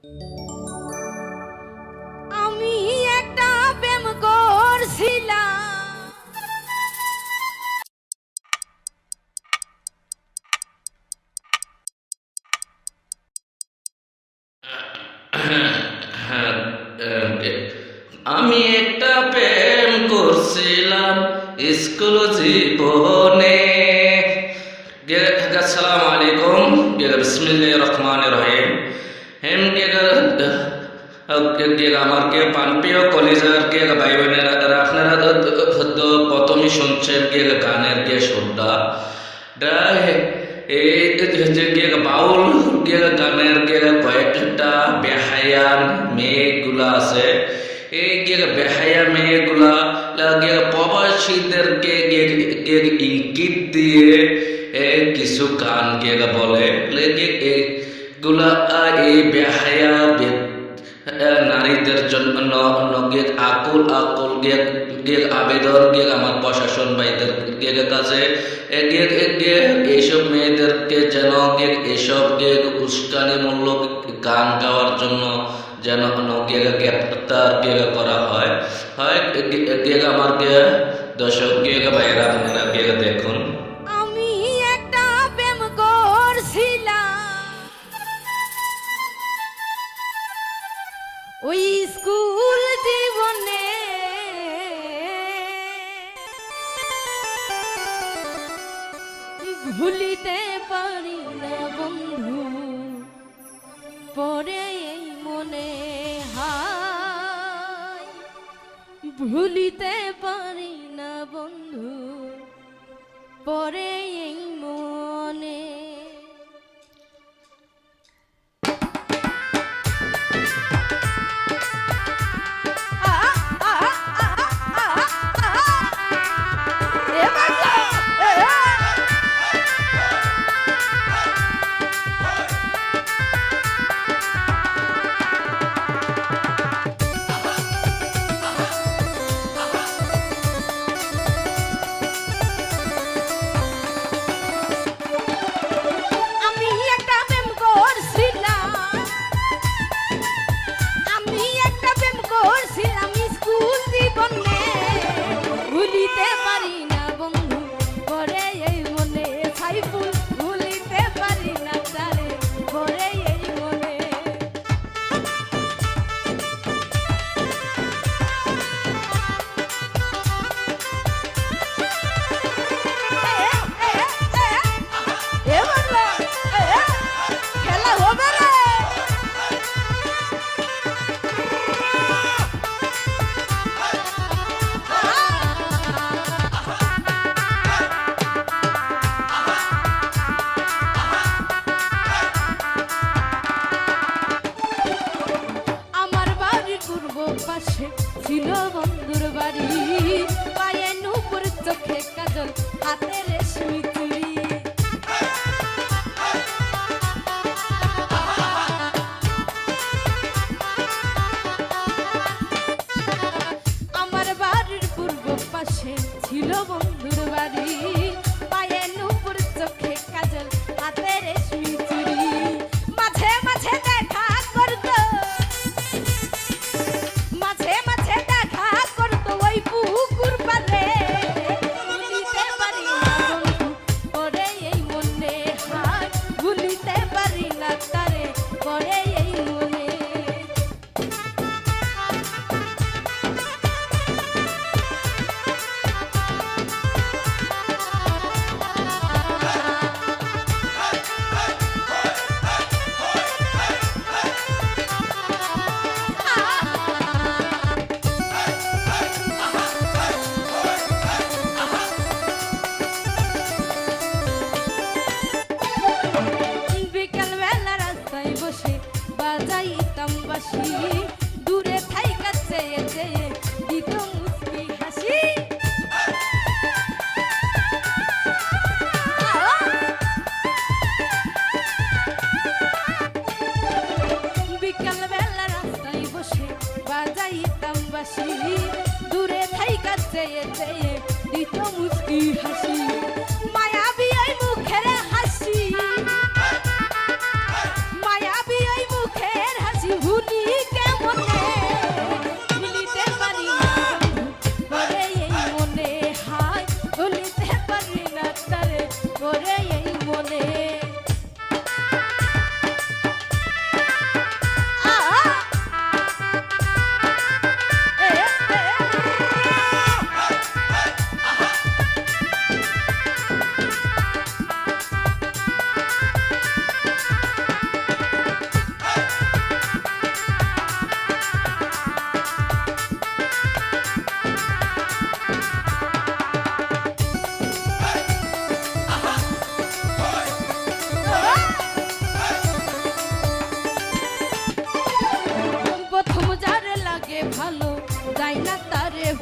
আমি একটা প্রেম করছিলাম। আমি একটা প্রেম করছিলাম স্কুল জীবনে। আসসালামু আলাইকুম। বিসমিল্লাহির রহমানির রহিম। হেম কে আমার কে পানপ্রিয় কে ভাই বোনেরা আপনারা তো প্রথমে শুনছেন কে গানের কে সুরটা এই যে কে বাউল কে গানের কে কয়েকটা বেহায়ান মেয়েগুলা আছে এই কে বেহায়া মেয়েগুলা লাগে প্রবাসীদেরকে ইঙ্গিত দিয়ে কিছু গান কে বলে নারীদের জন্য আকুল আকুল গিয়ে গিয়ে আবেদন গিয়ে আমার প্রশাসন ভাইদের গিয়ে কাছে। গিয়ে এইসব মেয়েদেরকে যেন গিয়ে এইসব গিয়ে উস্কানিমূলক গান গাওয়ার জন্য যেন গিয়ে গ্রেপ্তার গিয়ে করা হয়। হয় গিয়ে আমার গিয়ে দর্শক গিয়ে ভাইয়েরা আপনারা গিয়ে দেখুন। ওই স্কুল জীবনে। ভুলিতে পারি না বন্ধু পরে মনে হায়। ভুলিতে দিত মুস্কি হাসি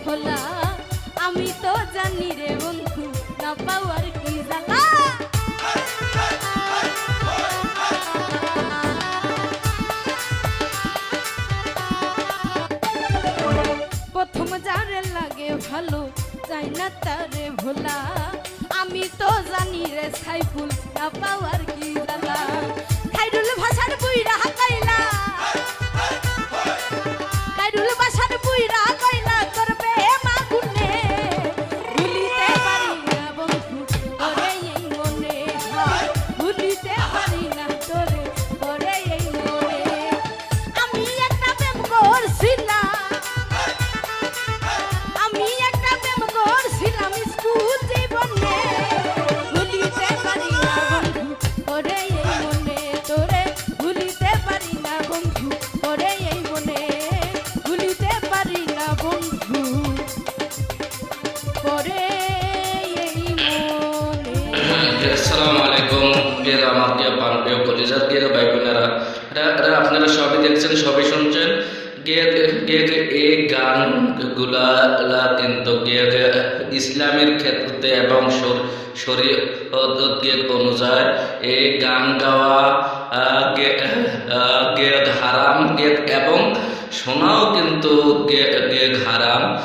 ভোলা আমি তো জানি রে বন্ধু, না পাওয়ার কি জ্বালা। প্রথম যারে লাগে ভালো চাই না তারে ভোলা। আমি তো জানি রে সাইফুল, না পাওয়ার কি জ্বালা। খাইরুল ভাষার বুইরা হাকাইলা আমার গিয়ে প্রিয় কলিজার গিয়ে ভাই বোনেরা এরা- আপনারা সবই দেখছেন, সবই শুনছেন। গিয়ে এই গানগুলা কিন্তু ইসলামের ক্ষেত্রে এবং শরীয়ত অনুযায়ী এই গান গাওয়া গেদ হারাম গেদ এবং শোনাও কিন্তু গেদ হারাম।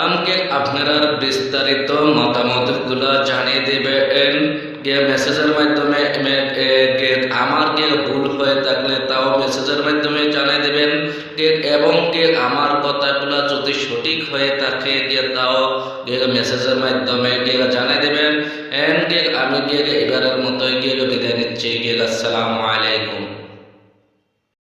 আমাকে আপনারা বিস্তারিত মতামতগুলো জানিয়ে দেবেন। মেসেজের মাধ্যমে আমার গিয়ে ভুল হয়ে থাকলে তাও মেসেজের মাধ্যমে জানিয়ে দেবেন। এবং কে আমার কথাগুলো যদি সঠিক হয়ে থাকে তাও মেসেজের মাধ্যমে জানিয়ে দেবেন। আমি গিয়ে এবারের মতো গিয়ে বিদায় নিচ্ছি। আসসালামু আলাইকুম।